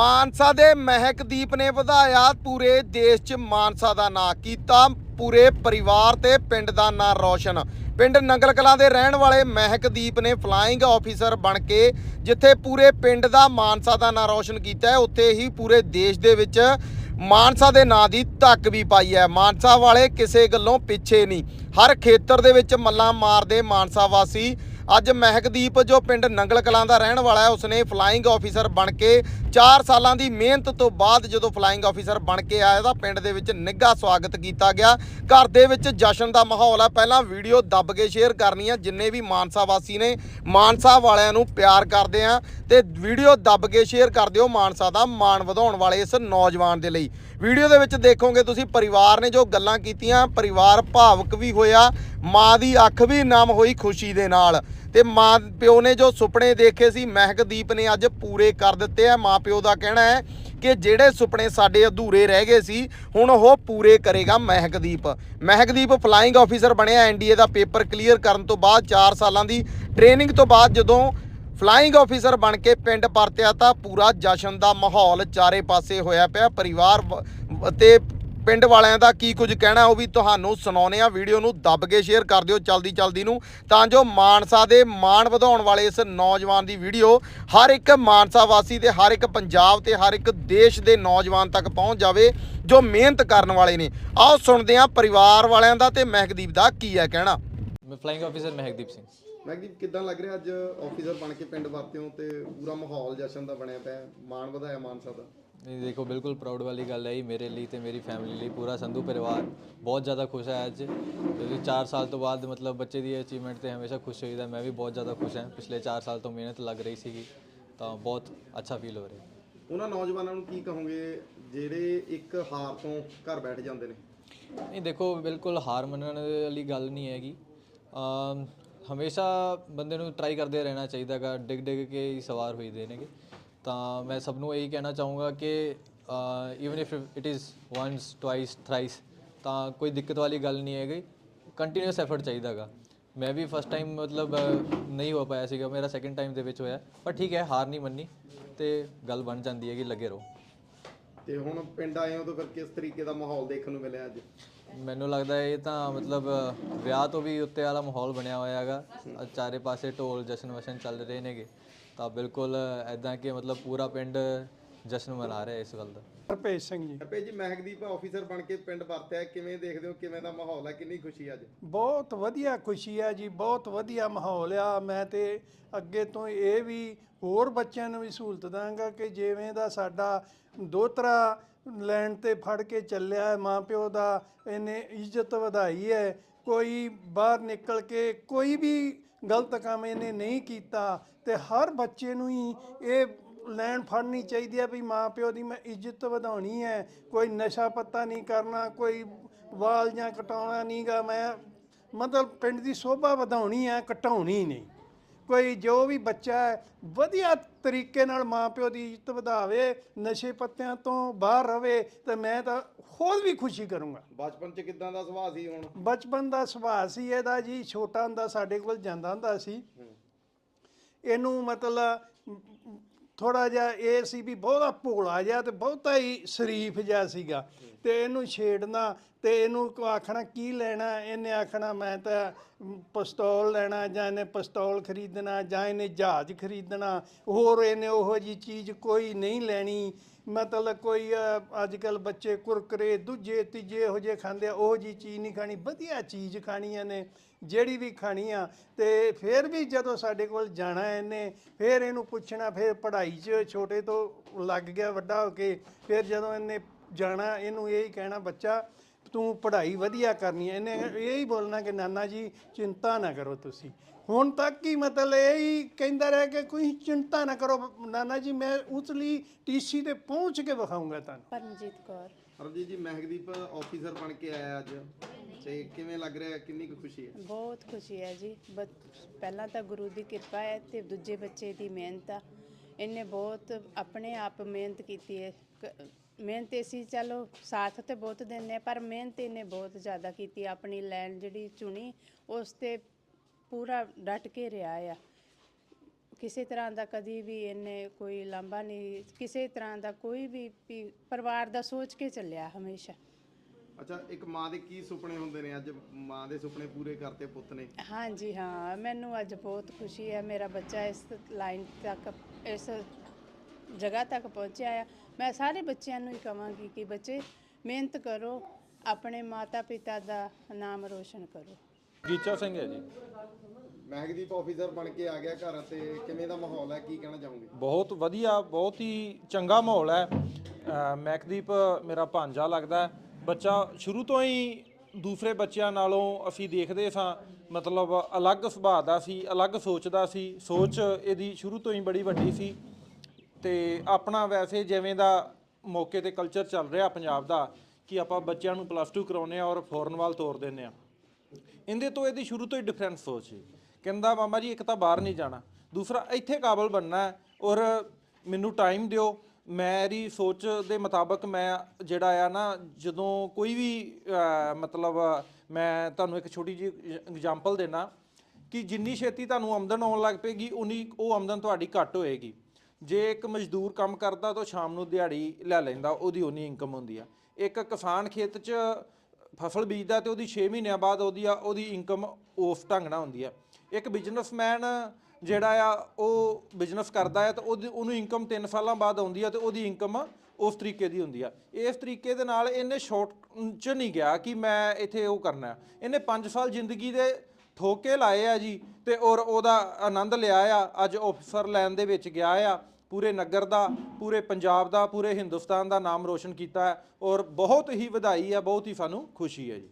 ਮਾਨਸਾ ਦੇ ਮਹਿਕਦੀਪ ਨੇ ਵਧਾਇਆ ਪੂਰੇ ਦੇਸ਼ 'ਚ ਮਾਨਸਾ ਦਾ ਨਾਂ। ਕੀਤਾ ਪੂਰੇ ਪਰਿਵਾਰ ਤੇ ਪਿੰਡ ਦਾ ਨਾਂ ਰੌਸ਼ਨ। ਪਿੰਡ ਨੰਗਲ ਕਲਾਂ ਦੇ ਰਹਿਣ ਵਾਲੇ ਮਹਿਕਦੀਪ ਨੇ ਫਲਾਈਂਗ ਆਫੀਸਰ ਬਣ ਕੇ ਜਿੱਥੇ ਪੂਰੇ ਪਿੰਡ ਦਾ ਮਾਨਸਾ ਦਾ ਨਾਂ ਰੌਸ਼ਨ ਕੀਤਾ ਹੈ, ਉੱਥੇ ਹੀ ਪੂਰੇ ਦੇਸ਼ ਦੇ ਵਿੱਚ ਮਾਨਸਾ ਦੇ ਨਾਂ ਦੀ ਧੱਕ ਵੀ ਪਾਈ ਹੈ। ਮਾਨਸਾ ਵਾਲੇ ਕਿਸੇ ਗੱਲੋਂ ਪਿੱਛੇ ਨਹੀਂ। ਹਰ ਖੇਤਰ ਦੇ ਵਿੱਚ ਮੱਲਾਂ ਮਾਰਦੇ ਮਾਨਸਾ ਵਾਸੀ। ਅੱਜ ਮਹਿਕਦੀਪ ਜੋ ਪਿੰਡ ਨੰਗਲ ਕਲਾਂ ਦਾ ਰਹਿਣ ਵਾਲਾ ਹੈ, ਉਸਨੇ ਫਲਾਈਂਗ ਆਫੀਸਰ ਬਣ ਕੇ 4 ਸਾਲਾਂ ਦੀ ਮਿਹਨਤ ਤੋਂ ਬਾਅਦ ਜਦੋਂ ਫਲਾਈਂਗ ਆਫੀਸਰ ਬਣ ਕੇ ਆਇਆ ਤਾਂ ਪਿੰਡ ਦੇ ਵਿੱਚ ਨਿੱਘਾ ਸਵਾਗਤ ਕੀਤਾ ਗਿਆ। ਘਰ ਦੇ ਵਿੱਚ ਜਸ਼ਨ ਦਾ ਮਾਹੌਲ ਹੈ ਪਹਿਲਾਂ ਵੀਡੀਓ ਦੱਬ ਕੇ ਸ਼ੇਅਰ ਕਰਨੀ ਆ। ਜਿੰਨੇ ਵੀ ਮਾਨਸਾ ਵਾਸੀ ਨੇ, ਮਾਨਸਾ ਵਾਲਿਆਂ ਨੂੰ ਪਿਆਰ ਕਰਦੇ ਆ ਤੇ ਵੀਡੀਓ ਦੱਬ ਕੇ ਸ਼ੇਅਰ ਕਰ ਦਿਓ ਮਾਨਸਾ ਦਾ ਮਾਣ ਵਧਾਉਣ ਵਾਲੇ ਇਸ ਨੌਜਵਾਨ ਦੇ ਲਈ। ਵੀਡੀਓ ਦੇ ਵਿੱਚ ਦੇਖੋਗੇ ਤੁਸੀਂ ਪਰਿਵਾਰ ਨੇ ਜੋ ਗੱਲਾਂ ਕੀਤੀਆਂ। ਪਰਿਵਾਰ ਭਾਵਕ ਵੀ ਹੋਇਆ, ਮਾਂ ਦੀ ਅੱਖ ਵੀ ਨਮ ਹੋਈ ਖੁਸ਼ੀ ਦੇ ਨਾਲ। ਤੇ ਮਾਂ ਪਿਓ ਨੇ ਜੋ ਸੁਪਨੇ ਦੇਖੇ ਸੀ, ਮਹਿਕਦੀਪ ਨੇ ਅੱਜ ਪੂਰੇ ਕਰ ਦਿੱਤੇ ਆ। ਮਾਂ ਪਿਓ ਦਾ ਕਹਿਣਾ ਹੈ ਕਿ ਜਿਹੜੇ ਸੁਪਨੇ ਸਾਡੇ ਅਧੂਰੇ ਰਹਿ ਗਏ ਸੀ, ਹੁਣ ਉਹ ਪੂਰੇ ਕਰੇਗਾ ਮਹਿਕਦੀਪ। ਮਹਿਕਦੀਪ ਫਲਾਈਂਗ ਆਫੀਸਰ ਬਣਿਆ ਐਨਡੀਏ ਦਾ ਪੇਪਰ ਕਲੀਅਰ ਕਰਨ ਤੋਂ ਬਾਅਦ 4 ਸਾਲਾਂ ਦੀ ਟ੍ਰੇਨਿੰਗ ਤੋਂ ਬਾਅਦ ਜਦੋਂ ਫਲਾਈਂਗ ਆਫੀਸਰ ਬਣ ਕੇ ਪਿੰਡ ਪਰਤਿਆ ਤਾਂ ਪੂਰਾ ਜਸ਼ਨ ਦਾ ਮਾਹੌਲ ਚਾਰੇ ਪਾਸੇ ਹੋਇਆ ਪਿਆ। ਪਰਿਵਾਰ ਵ- ਅਤੇ ਪਿੰਡ ਵਾਲਿਆਂ ਦਾ ਕੀ ਕੁਝ ਕਹਿਣਾ ਉਹ ਵੀ ਤੁਹਾਨੂੰ ਸੁਣਾਉਨੇ ਆ ਵੀਡੀਓ ਨੂੰ ਦੱਬ ਕੇ ਸ਼ੇਅਰ ਕਰ ਦਿਓ ਚਲਦੀ ਚਲਦੀ ਨੂੰ। ਤਾਂ ਜੋ ਮਾਨਸਾ ਦੇ ਮਾਣ ਵਧਾਉਣ ਵਾਲੇ ਇਸ ਨੌਜਵਾਨ ਦੀ ਵੀਡੀਓ ਹਰ ਇੱਕ ਮਾਨਸਾ ਵਾਸੀ ਤੇ ਹਰ ਇੱਕ ਪੰਜਾਬ ਤੇ ਹਰ ਇੱਕ ਦੇਸ਼ ਦੇ ਨੌਜਵਾਨ ਤੱਕ ਪਹੁੰਚ ਜਾਵੇ ਜੋ ਮਿਹਨਤ ਕਰਨ ਵਾਲੇ ਨੇ। ਆਓ ਸੁਣਦੇ ਹਾਂ ਪਰਿਵਾਰ ਵਾਲਿਆਂ ਦਾ ਤੇ ਮਹਿਕਦੀਪ ਦਾ ਕੀ ਹੈ ਕਹਿਣਾ। ਮੈਂ ਫਲਾਈਂਗ ਆਫੀਸਰ ਮਹਿਕਦੀਪ ਸਿੰਘ। ਮਹਿਕਦੀਪ ਕਿਦਾਂ ਲੱਗ ਰਿਹਾ ਅੱਜ ਆਫੀਸਰ ਬਣ ਕੇ ਪਿੰਡ ਵਰਤਿਓ ਤੇ ਪੂਰਾ ਮਾਹੌਲ ਜਸ਼ਨ ਦਾ ਬਣਿਆ ਪਿਆ ਮਾਣ ਵਧਾਇਆ ਮਾਨਸਾ ਦਾ? ਇਹ ਦੇਖੋ ਬਿਲਕੁਲ ਪ੍ਰਾਊਡ ਵਾਲੀ ਗੱਲ ਹੈ ਜੀ ਮੇਰੇ ਲਈ ਤੇ ਮੇਰੀ ਫੈਮਿਲੀ ਲਈ ਪੂਰਾ ਸੰਧੂ ਪਰਿਵਾਰ। ਬਹੁਤ ਜ਼ਿਆਦਾ ਖੁਸ਼ ਹੈ ਅੱਜ। ਕਿਉਂਕਿ 4 ਸਾਲ ਤੋਂ ਬਾਅਦ ਮਤਲਬ ਬੱਚੇ ਦੀ ਅਚੀਵਮੈਂਟ ਤੇ ਹਮੇਸ਼ਾ ਖੁਸ਼ ਹੋਈਦਾ ਮੈਂ ਵੀ ਬਹੁਤ ਜ਼ਿਆਦਾ ਖੁਸ਼ ਹਾਂ। ਪਿਛਲੇ 4 ਸਾਲ ਤੋਂ ਮਿਹਨਤ ਲੱਗ ਰਹੀ ਸੀਗੀ ਤਾਂ ਬਹੁਤ ਅੱਛਾ ਫੀਲ ਹੋ ਰਿਹਾ। ਉਹਨਾਂ ਨੌਜਵਾਨਾਂ ਨੂੰ ਕੀ ਕਹੋਗੇ ਜਿਹੜੇ ਇੱਕ ਹਾਰ ਤੋਂ ਘਰ ਬੈਠ ਜਾਂਦੇ ਨੇ? ਨਹੀਂ ਦੇਖੋ ਬਿਲਕੁਲ ਹਾਰ ਮੰਨਣ ਵਾਲੀ ਗੱਲ ਨਹੀਂ ਹੈਗੀ। ਅਮ ਹਮੇਸ਼ਾ ਬੰਦੇ ਨੂੰ ਟਰਾਈ ਕਰਦੇ ਰਹਿਣਾ ਚਾਹੀਦਾਗਾ ਡਿੱਗ ਡਿੱਗ ਕੇ ਹੀ ਸਵਾਰ ਹੋਈਦੇ ਨੇਗੇ। ਤਾਂ ਮੈਂ ਸਭ ਨੂੰ ਇਹੀ ਕਹਿਣਾ ਚਾਹੂੰਗਾ ਕਿ even if it is once twice thrice ਤਾਂ ਕੋਈ ਦਿੱਕਤ ਵਾਲੀ ਗੱਲ ਨਹੀਂ ਹੈਗੀ। ਕੰਟੀਨਿਊਸ ਐਫਰਟ ਚਾਹੀਦਾਗਾ। ਮੈਂ ਵੀ ਫਸਟ ਟਾਈਮ ਮਤਲਬ ਨਹੀਂ ਹੋ ਪਾਇਆ ਸੀਗਾ। ਮੇਰਾ ਸੈਕੰਡ ਟਾਈਮ ਦੇ ਵਿੱਚ ਹੋਇਆ। ਪਰ ਠੀਕ ਹੈ ਹਾਰ ਨਹੀਂ ਮੰਨੀ ਤੇ ਗੱਲ ਬਣ ਜਾਂਦੀ ਹੈ ਕਿ ਲੱਗੇ ਰਹੋ। ਤੇ ਹੁਣ ਪਿੰਡ ਆਏ ਹੋ ਤਾਂ ਫਿਰ ਕਿਸ ਤਰੀਕੇ ਦਾ ਮਾਹੌਲ ਦੇਖਣ ਨੂੰ ਮਿਲਿਆ ਅੱਜ? ਮੈਨੂੰ ਲੱਗਦਾ ਇਹ ਤਾਂ ਮਤਲਬ ਵਿਆਹ ਤੋਂ ਵੀ ਉੱਤੇ ਵਾਲਾ ਮਾਹੌਲ ਬਣਿਆ ਹੋਇਆ ਹੈਗਾ। ਚਾਰੇ ਪਾਸੇ ਢੋਲ ਜਸ਼ਨ ਵਸ਼ਨ ਚੱਲ ਰਹੇ ਨੇਗੇ। ਤਾਂ ਬਿਲਕੁਲ ਐਦਾਂ ਕਿ ਮਤਲਬ ਪੂਰਾ ਪਿੰਡ ਜਸ਼ਨ ਮਨਾ ਰਿਹਾ ਇਸ ਗੱਲ ਦਾ। ਹਰਪੇਸ਼ ਸਿੰਘ ਜੀ। ਹਰਪੇ ਜੀ ਮਹਿਕਦੀਪ ਆਫੀਸਰ ਬਣ ਕੇ ਪਿੰਡ ਵਰਤਿਆ ਕਿਵੇਂ ਦੇਖਦੇ ਹੋ ਕਿਵੇਂ ਦਾ ਮਾਹੌਲ ਹੈ ਕਿੰਨੀ ਖੁਸ਼ੀ ਅੱਜ? ਬਹੁਤ ਵਧੀਆ ਖੁਸ਼ੀ ਹੈ ਜੀ ਬਹੁਤ ਵਧੀਆ ਮਾਹੌਲ ਆ। ਮੈਂ ਤੇ ਅੱਗੇ ਤੋਂ ਇਹ ਵੀ ਹੋਰ ਬੱਚਿਆਂ ਨੂੰ ਵੀ ਸਹੂਲਤ ਦਾਂਗਾ ਕਿ ਜਿਵੇਂ ਦਾ ਸਾਡਾ ਦੋਤਰਾ ਲੈਣ ਤੇ ਫੜ ਕੇ ਚੱਲਿਆ ਹੈ ਮਾਂ ਪਿਓ ਦਾ ਇਹਨੇ ਇੱਜ਼ਤ ਵਧਾਈ ਹੈ। ਕੋਈ ਬਾਹਰ ਨਿਕਲ ਕੇ ਕੋਈ ਵੀ ਗਲਤ ਕੰਮ ਇਹਨੇ ਨਹੀਂ ਕੀਤਾ ਤੇ ਹਰ ਬੱਚੇ ਨੂੰ ਹੀ ਇਹ ਲੈਣ ਫੜਨੀ ਚਾਹੀਦੀ ਹੈ ਵੀ ਮਾਂ ਪਿਓ ਦੀ ਮੈਂ ਇੱਜ਼ਤ ਵਧਾਉਣੀ ਹੈ, ਕੋਈ ਨਸ਼ਾ ਪੱਤਾ ਨਹੀਂ ਕਰਨਾ, ਕੋਈ ਵਾਲ ਜਾਂ ਕਟਾਉਣਾ ਨਹੀਂਗਾ ਮੈਂ ਮਤਲਬ ਪਿੰਡ ਦੀ ਸੋਭਾ ਵਧਾਉਣੀ ਹੈ, ਘਟਾਉਣੀ ਨਹੀਂ। ਕੋਈ ਜੋ ਵੀ ਬੱਚਾ ਹੈ ਵਧੀਆ ਤਰੀਕੇ ਨਾਲ ਮਾਂ ਪਿਓ ਦੀ ਇੱਜ਼ਤ ਵਧਾਵੇ ਨਸ਼ੇ ਪੱਤਿਆਂ ਤੋਂ ਬਾਹਰ ਰਵੇ ਤੇ ਮੈਂ ਤਾਂ ਹੋਰ ਵੀ ਖੁਸ਼ੀ ਕਰੂੰਗਾ। ਬਚਪਨ 'ਚ ਕਿਦਾਂ ਦਾ ਸੁਭਾਅ ਸੀ ਹੁਣ? ਬਚਪਨ ਦਾ ਸੁਭਾਅ ਸੀ ਇਹਦਾ ਜੀ ਛੋਟਾ ਹੁੰਦਾ ਸਾਡੇ ਕੋਲ ਜਾਂਦਾ ਹੁੰਦਾ ਸੀ। ਇਹਨੂੰ ਮਤਲਬ ਥੋੜਾ ਜਿਹਾ ਇਹ ਸੀ ਵੀ ਬਹੁਤਾ ਭੋਲਾ ਜਿਹਾ ਤੇ ਬਹੁਤਾ ਹੀ ਸ਼ਰੀਫ ਜਿਹਾ ਸੀਗਾ। ਤੇ ਇਹਨੂੰ ਛੇੜਨਾ ਤੇ ਇਹਨੂੰ ਆਖਣਾ ਕੀ ਲੈਣਾ? ਇਹਨੇ ਆਖਣਾ ਮੈਂ ਤਾਂ ਮ, ਪਿਸਤੌਲ ਲੈਣਾ ਜਾਂ ਇਹਨੇ ਪਿਸਤੌਲ ਖਰੀਦਣਾ ਜਾਂ ਇਹਨੇ ਜਹਾਜ਼ ਖਰੀਦਣਾ। ਹੋਰ ਇਹਨੇ ਉਹੋ ਜੀ ਚੀਜ਼ ਕੋਈ ਨਹੀਂ ਲੈਣੀ। ਮਤਲਬ ਕੋਈ ਅੱਜ ਕੱਲ ਬੱਚੇ ਕੁਰਕਰੇ ਦੂਜੇ ਤੀਜੇ ਇਹੋ ਜਿਹੇ ਖਾਂਦੇ ਆ ਉਹ ਜੀ ਚੀਜ਼ ਨਹੀਂ ਖਾਣੀ। ਵਧੀਆ ਚੀਜ਼ ਖਾਣੀਆਂ ਨੇ ਜਿਹੜੀ ਵੀ ਖਾਣੀ ਆ ਤੇ ਫਿਰ ਵੀ ਜਦੋਂ ਸਾਡੇ ਕੋਲ ਜਾਣਾ ਇਹਨੇ ਫਿਰ ਇਹਨੂੰ ਪੁੱਛਣਾ ਫਿਰ ਪੜ੍ਹਾਈ 'ਚ ਛੋਟੇ ਤੋਂ ਲੱਗ ਗਿਆ ਵੱਡਾ ਹੋ ਕੇ ਫਿਰ ਜਦੋਂ ਇਹਨੇ ਜਾਣਾ ਇਹਨੂੰ ਇਹ ਹੀ ਕਹਿਣਾ ਬੱਚਾ ਤੂੰ ਪੜ੍ਹਾਈ ਵਧੀਆ ਕਰਨੀ ਹੈ। ਇਹਨੇ ਇਹ ਹੀ ਬੋਲਣਾ ਕਿ ਨਾਨਾ ਜੀ ਚਿੰਤਾ ਨਾ ਕਰੋ ਤੁਸੀਂ। ਹੁਣ ਤੱਕ ਹੀ ਮਤਲਬ ਇਹ ਹੀ ਕਹਿੰਦਾ ਰਿਹਾ ਕਿ ਕੋਈ ਚਿੰਤਾ ਨਾ ਕਰੋ। ਨਾਨਾ ਜੀ ਮੈਂ ਉਤਲੀ ਟੀਸੀ ਤੇ ਪਹੁੰਚ ਕੇ ਵਿਖਾਊਂਗਾ ਤੁਹਾਨੂੰ। ਪਰਮਜੀਤ ਕੌਰ। ਹਰਜੀਤ ਜੀ ਮਹਿਕਦੀਪ ਆਫੀਸਰ ਬਣ ਕੇ ਆਇਆ ਅੱਜ। ਤੇ ਕਿਵੇਂ ਲੱਗ ਰਿਹਾ? ਕਿੰਨੀ ਕੁ ਖੁਸ਼ੀ ਹੈ? ਬਹੁਤ ਖੁਸ਼ੀ ਹੈ ਜੀ। ਪਹਿਲਾਂ ਤਾਂ ਗੁਰੂ ਦੀ ਕਿਰਪਾ ਹੈ ਤੇ ਦੂਜੇ ਬੱਚੇ ਦੀ ਮਿਹਨਤ ਆ। ਇਹਨੇ ਬਹੁਤ ਆਪਣੇ ਆਪ ਮਿਹਨਤ ਕੀਤੀ ਹੈ। ਕ- ਮਿਹਨਤ ਅਸੀਂ ਚਲੋ ਸਾਥ ਤੇ ਬਹੁਤ ਆ ਪਰ ਮਿਹਨਤ ਇਹਨੇ ਬਹੁਤ ਜ਼ਿਆਦਾ ਕੀਤੀ ਆਪਣੀ ਲਾਈਨ ਜਿਹੜੀ ਚੁਣੀ ਉਸ ਤੇ ਪੂਰਾ ਡਟ ਕੇ ਰਿਹਾ ਆ। ਕਿਸੇ ਤਰ੍ਹਾਂ ਦਾ ਕਦੀ ਵੀ ਇਹਨੇ ਕੋਈ ਲਾਂਭਾ ਨਹੀਂ ਕਿਸੇ ਤਰ੍ਹਾਂ ਦਾ ਕੋਈ ਵੀ ਵੀ ਪਰਿਵਾਰ ਦਾ ਸੋਚ ਕੇ ਚੱਲਿਆ ਹਮੇਸ਼ਾ। ਅੱਛਾ ਇੱਕ ਮਾਂ ਦੇ ਕੀ ਸੁਪਨੇ ਹੁੰਦੇ ਨੇ? ਅੱਜ ਮਾਂ ਦੇ ਸੁਪਨੇ ਪੂਰੇ ਕਰਤੇ ਪੁੱਤ ਨੇ। ਹਾਂਜੀ ਹਾਂ ਮੈਨੂੰ ਅੱਜ ਬਹੁਤ ਖੁਸ਼ੀ ਹੈ ਮੇਰਾ ਬੱਚਾ ਇਸ ਲਾਈਨ ਤੱਕ ਇਸ ਜਗ੍ਹਾ ਤੱਕ ਪਹੁੰਚਿਆ ਆ। ਮੈਂ ਸਾਰੇ ਬੱਚਿਆਂ ਨੂੰ ਹੀ ਕਹਾਂਗੀ ਕਿ ਬੱਚੇ ਮਿਹਨਤ ਕਰੋ ਆਪਣੇ ਮਾਤਾ ਪਿਤਾ ਦਾ ਨਾਮ ਰੋਸ਼ਨ ਕਰੋ। ਗੀਚਾ ਸਿੰਘ ਹੈ ਜੀ। ਮਹਿਕਦੀਪ ਆਫੀਸਰ ਬਣ ਕੇ ਆ ਗਿਆ ਘਰ ਤੇ ਕਿਵੇਂ ਦਾ ਮਾਹੌਲ ਹੈ? ਕੀ ਕਹਿਣਾ ਚਾਹੋਗੇ? ਬਹੁਤ ਵਧੀਆ ਬਹੁਤ ਹੀ ਚੰਗਾ ਮਾਹੌਲ ਹੈ। ਅਹ ਮੈਕਦੀਪ ਮੇਰਾ ਭਾਂਜਾ ਲੱਗਦਾ ਹੈ। ਬੱਚਾ ਸ਼ੁਰੂ ਤੋਂ ਹੀ ਦੂਸਰੇ ਬੱਚਿਆਂ ਨਾਲੋਂ ਅਸੀਂ ਦੇਖਦੇ ਸਾਂ ਮਤਲਬ ਅਲੱਗ ਸੁਭਾਅ ਦਾ ਸੀ ਅਲੱਗ ਸੋਚਦਾ ਸੀ। ਸੋਚ ਇਹਦੀ ਸ਼ੁਰੂ ਤੋਂ ਹੀ ਬੜੀ ਵੱਡੀ ਸੀ। ਤੇ ਆਪਣਾ ਵੈਸੇ ਜਿਵੇਂ ਦਾ ਮੌਕੇ ਤੇ ਕਲਚਰ ਚੱਲ ਰਿਹਾ ਪੰਜਾਬ ਦਾ, ਕਿ ਆਪਾਂ ਬੱਚਿਆਂ ਨੂੰ ਪਲੱਸ 2 ਕਰਾਉਨੇ ਆ ਔਰ ਫੋਰਨ ਵੱਲ ਤੋਰ ਦਿੰਨੇ ਆ ਇਹਦੇ ਤੋਂ ਇਹਦੀ ਸ਼ੁਰੂ ਤੋਂ ਹੀ ਡਿਫਰੈਂਸ ਸੋਚ ਸੀ। ਕਹਿੰਦਾ, ਮਾਮਾ ਜੀ, ਇੱਕ ਤਾਂ ਬਾਹਰ ਨਹੀਂ ਜਾਣਾ। ਦੂਸਰਾ, ਇੱਥੇ ਕਾਬਲ ਬਣਨਾ ਔਰ ਮੈਨੂੰ ਟਾਈਮ ਦਿਓ। ਮੇਰੀ ਸੋਚ ਦੇ ਮੁਤਾਬਕ ਮੈਂ ਜਿਹੜਾ ਆ ਨਾ, ਜਦੋਂ ਕੋਈ ਵੀ ਮਤਲਬ ਮੈਂ ਤੁਹਾਨੂੰ ਇੱਕ ਛੋਟੀ ਜਿਹੀ ਐਗਜ਼ਾਮਪਲ ਦੇਣਾ ਕਿ ਜਿੰਨੀ ਛੇਤੀ ਤੁਹਾਨੂੰ ਆਮਦਨ ਆਉਣ ਲੱਗ ਪਏਗੀ, ਉਨੀ ਉਹ ਆਮਦਨ ਤੁਹਾਡੀ ਘੱਟ ਹੋਏਗੀ। ਜੇ ਇੱਕ ਮਜ਼ਦੂਰ ਕੰਮ ਕਰਦਾ ਤਾਂ ਸ਼ਾਮ ਨੂੰ ਦਿਹਾੜੀ ਲੈ ਲੈਂਦਾ, ਉਹਦੀ ਉਨੀ ਇਨਕਮ ਹੁੰਦੀ ਆ। ਇੱਕ ਕਿਸਾਨ ਖੇਤ 'ਚ ਫਸਲ ਬੀਜਦਾ ਤੇ ਉਹਦੀ 6 ਮਹੀਨਿਆਂ ਬਾਅਦ ਉਹਦੀ ਆ, ਉਹਦੀ ਇਨਕਮ ਉਸ ਢੰਗ ਨਾਲ ਹੁੰਦੀ ਆ। ਇੱਕ ਬਿਜ਼ਨਸਮੈਨ ਜਿਹੜਾ ਆ, ਉਹ ਬਿਜ਼ਨਸ ਕਰਦਾ ਹੈ ਤਾਂ ਉਹਦੀ, ਉਹਨੂੰ ਇਨਕਮ 3 ਸਾਲਾਂ ਬਾਅਦ ਆਉਂਦੀ ਆ ਤੇ ਉਹਦੀ ਇਨਕਮ ਉਸ ਤਰੀਕੇ ਦੀ ਹੁੰਦੀ ਆ। ਇਸ ਤਰੀਕੇ ਦੇ ਨਾਲ ਇਹਨੇ ਸ਼ਾਰਟ ਚ ਨਹੀਂ ਗਿਆ ਕਿ ਮੈਂ ਇੱਥੇ ਉਹ ਕਰਨਾ। ਇਹਨੇ 5 ਸਾਲ ਜ਼ਿੰਦਗੀ ਦੇ ਠੋਕੇ ਲਾਏ ਆ ਜੀ ਤੇ ਔਰ ਉਹਦਾ ਆਨੰਦ ਲਿਆ ਆ। ਅੱਜ ਆਫਸਰ ਲੈਣ ਦੇ ਵਿੱਚ ਗਿਆ ਆ, ਪੂਰੇ ਨਗਰ ਦਾ, ਪੂਰੇ ਪੰਜਾਬ ਦਾ, ਪੂਰੇ ਹਿੰਦੁਸਤਾਨ ਦਾ ਨਾਮ ਰੋਸ਼ਨ ਕੀਤਾ ਹੈ ਔਰ ਬਹੁਤ ਹੀ ਵਧਾਈ ਹੈ ਬਹੁਤ ਹੀ ਸਾਨੂੰ ਖੁਸ਼ੀ ਹੈ ਜੀ।